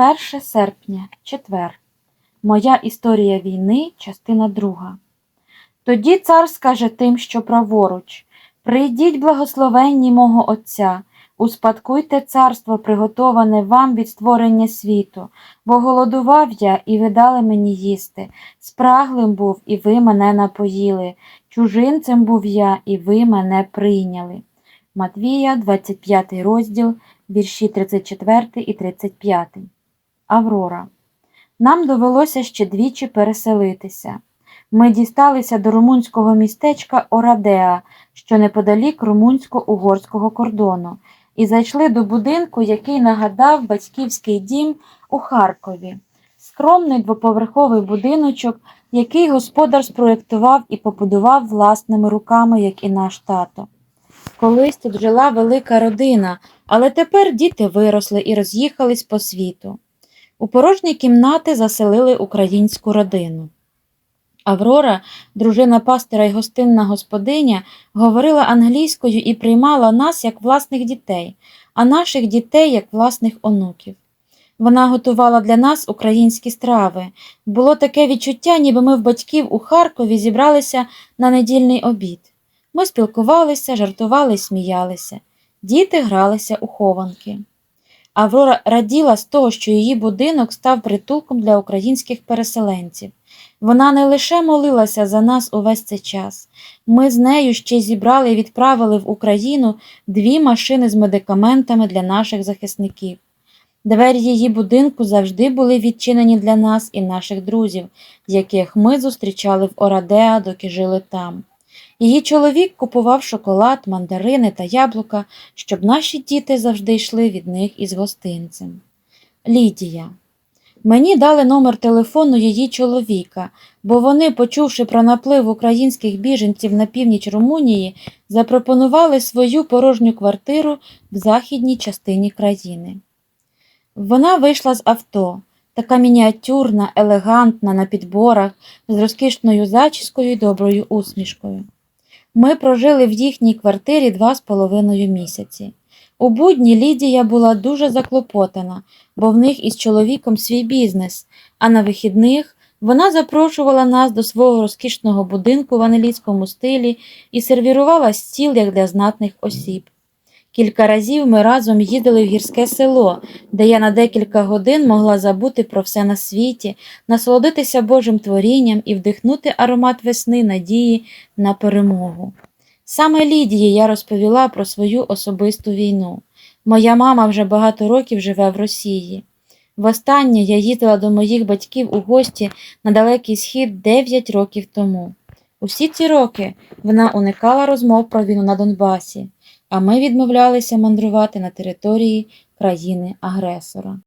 1 серпня, четвер. Моя історія війни, частина друга. Тоді цар скаже тим, що праворуч: Прийдіть, благословенні мого Отця, успадкуйте царство, приготоване вам від створення світу, бо голодував я, і ви дали мені їсти, спраглим був, і ви мене напоїли, чужинцем був я, і ви мене прийняли. Матвія, 25 розділ, вірші 34 і 35. Аврора. Нам довелося ще двічі переселитися. Ми дісталися до румунського містечка Орадеа, що неподалік румунсько-угорського кордону, і зайшли до будинку, який нагадав батьківський дім у Харкові. Скромний двоповерховий будиночок, який господар спроєктував і побудував власними руками, як і наш тато. Колись тут жила велика родина, але тепер діти виросли і роз'їхались по світу. У порожні кімнати заселили українську родину. Аврора, дружина пастора й гостинна господиня, говорила англійською і приймала нас як власних дітей, а наших дітей як власних онуків. Вона готувала для нас українські страви. Було таке відчуття, ніби ми в батьків у Харкові зібралися на недільний обід. Ми спілкувалися, жартували сміялися. Діти гралися у хованки. Аврора раділа з того, що її будинок став притулком для українських переселенців. Вона не лише молилася за нас увесь цей час. Ми з нею ще зібрали і відправили в Україну дві машини з медикаментами для наших захисників. Двері її будинку завжди були відчинені для нас і наших друзів, яких ми зустрічали в Орадеа, доки жили там. Її чоловік купував шоколад, мандарини та яблука, щоб наші діти завжди йшли від них із гостинцем. Лідія. Мені дали номер телефону її чоловіка, бо вони, почувши про наплив українських біженців на північ Румунії, запропонували свою порожню квартиру в західній частині країни. Вона вийшла з авто, така мініатюрна, елегантна на підборах, з розкішною зачіскою і доброю усмішкою. Ми прожили в їхній квартирі два з половиною місяці. У будні Лідія була дуже заклопотана, бо в них із чоловіком свій бізнес, а на вихідних вона запрошувала нас до свого розкішного будинку в англійському стилі і сервірувала стіл як для знатних осіб. Кілька разів ми разом їздили в гірське село, де я на декілька годин могла забути про все на світі, насолодитися Божим творінням і вдихнути аромат весни надії на перемогу. Саме Лідії я розповіла про свою особисту війну. Моя мама вже багато років живе в Росії. Востаннє я їздила до моїх батьків у гості на далекий схід 9 років тому. Усі ці роки вона уникала розмов про війну на Донбасі, а ми відмовлялися мандрувати на території країни-агресора.